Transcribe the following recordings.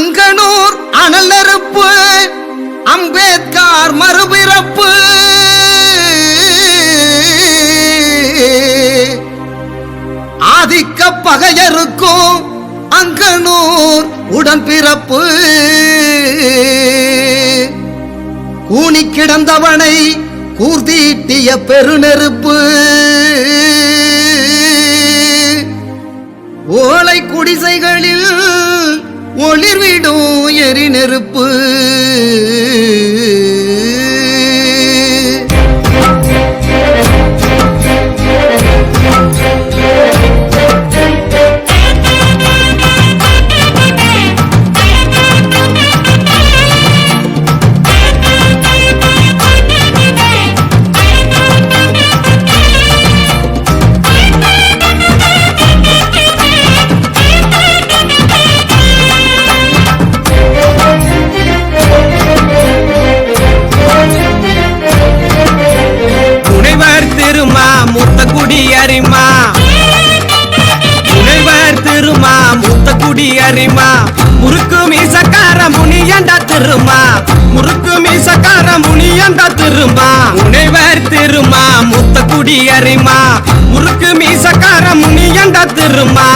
அங்கனூர் அனல் நெருப்பு அம்பேத்கார் மறுபிறப்பு. ஆதிக்க பகையருக்கும் அங்கனூர் உடன்பிறப்பு. கூணி கிடந்தவனை கூர்தீட்டிய பெருநெருப்பு. நெருப்பு முத்தக்குடி அறிமா முறுக்கு மீசக்கார முனியண்டா திருமா. முறுக்கு மீசக்கார முனியண்டா திருமா. முனைவர் திருமா முத்த குடி அறிமா முறுக்கு மீசக்கார முனியண்டா திருமா.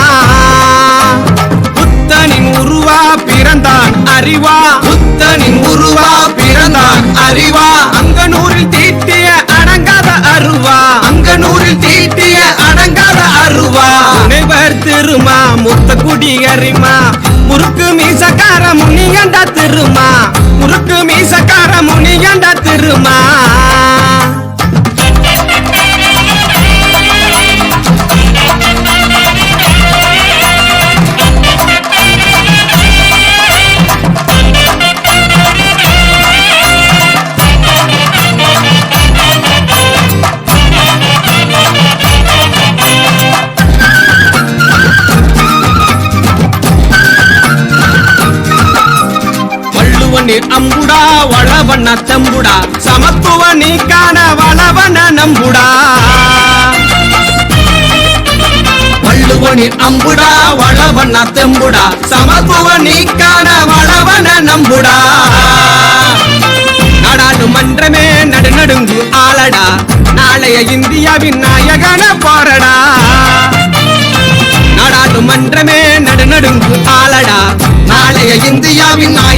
முத்தக்குடி முறுக்கு மீசக்கார முனியண்டா திருமா. முறுக்கு மீசக்கார முனியண்டா திருமா. நீர் அம்புடா வளவன தம்புடா. சமத்துவ நீ காண வளவன நம்புடா. வள்ளுவனி அம்புடா வளவன தெம்புடா. சமத்துவ நீ காண வளவன நம்புடா. நாடாளுமன்றமே நடுநடுங்கு ஆளடா. நாளைய இந்தியாவின் நாயகன பாரடா. நாடாளுமன்றமே நடுநடுங்கு ஆளடா. நாளைய இந்தியாவின் நாயகன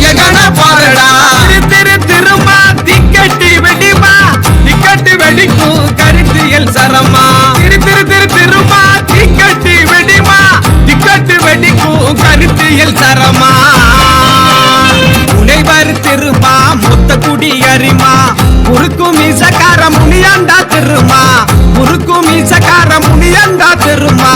குடி அறிமா முறுக்கும் மீசக்கார முனியாண்டா திருமா? முறுக்கும் மீசக்கார முனியாண்டா திருமா?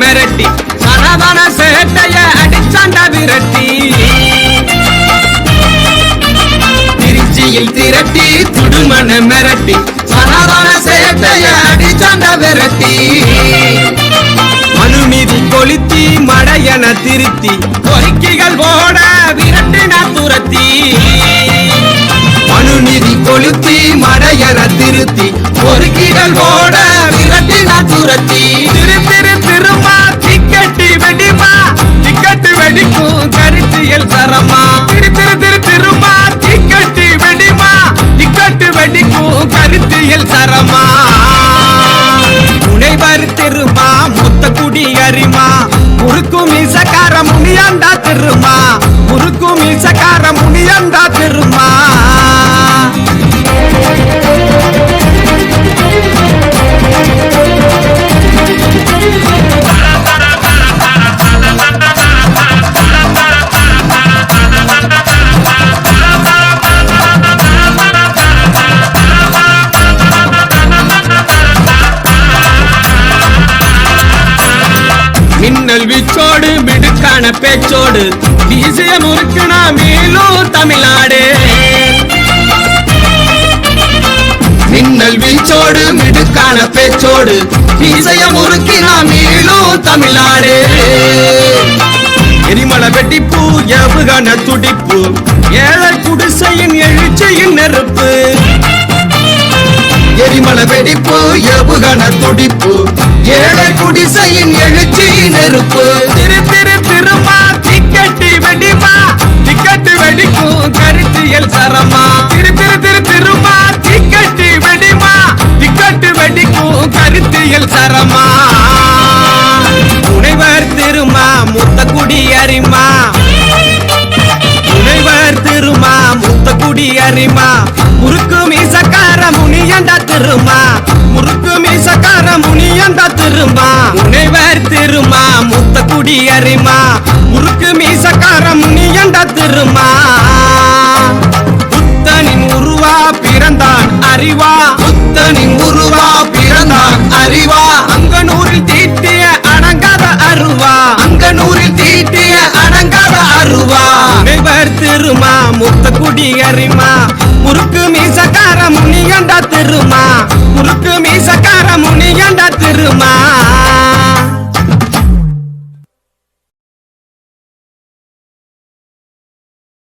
மிரட்டி சரவண சேட்டைய அடிச்சாண்டா விரட்டி. திருச்சியில் திரட்டி துடுமன மிரட்டி சரவண சேட்டைய அடிச்சாண்டா விரட்டி. மனுநீதி கொளுத்தி மடையன திருத்தி பொறுக்கிகள் ஓட விரட்டின துரத்தி. மனுநீதி கொளுத்தி மடையன திருத்தி பொறுக்கிகள் ஓட விரட்டின துரத்தி. கருத்தியல் திரு திரு திரு திருமா டிக்கெட்டி வெடிமா. இக்கட்டு வெடிக்கும் கருத்தியல் சரமா. முனைவர் திருமா மொத்த குடி அரிமா. முறுக்கும் இசக்கார முனியாண்டா திருமா. முறுக்கும் இசக்கார முனியாண்டா கேள்விச்சோடு மிடுக்கான பேச்சோடு வீசிய முறுக்குனா மேலும் தமிழ்நாடு. மின்னல் வீச்சோடு மிடுக்கான பேச்சோடு வீசைய முறுக்கினா மேலும் தமிழ்நாடு. எரிமலை வெட்டிப்பு எவுகான துடிப்பு ஏழை குடிசையின் எழுச்சியின் நெருப்பு. எரிமலை வெடிப்பு எவுகான துடிப்பு ஏழை குடிசையின் எழுச்சி நெருப்பு. திரு திரு திருமா டிக்கெட்டு வெடிமா டிக்கெட்டு வெடிக்கும் கருத்தியல் சரமா. திரு திரு திரு திருமா டிக்கெட்டு வெடிமா டிக்கெட்டு வெடிக்கும் கருத்தியல் சரமா. முனைவர் திருமா முத்த குடி அரிமா. முனைவர் திருமா முத்த குடி அரிமா. முறுக்கு மீசக்கார முனியண்டா திருமா? முறுக்கு மீசக்கார முனியண்டா திருமா? முனைவர் திருமா முத்த குடி அரிமா முறுக்கு மீசக்கார முனியண்டா திருமா? முறுக்கு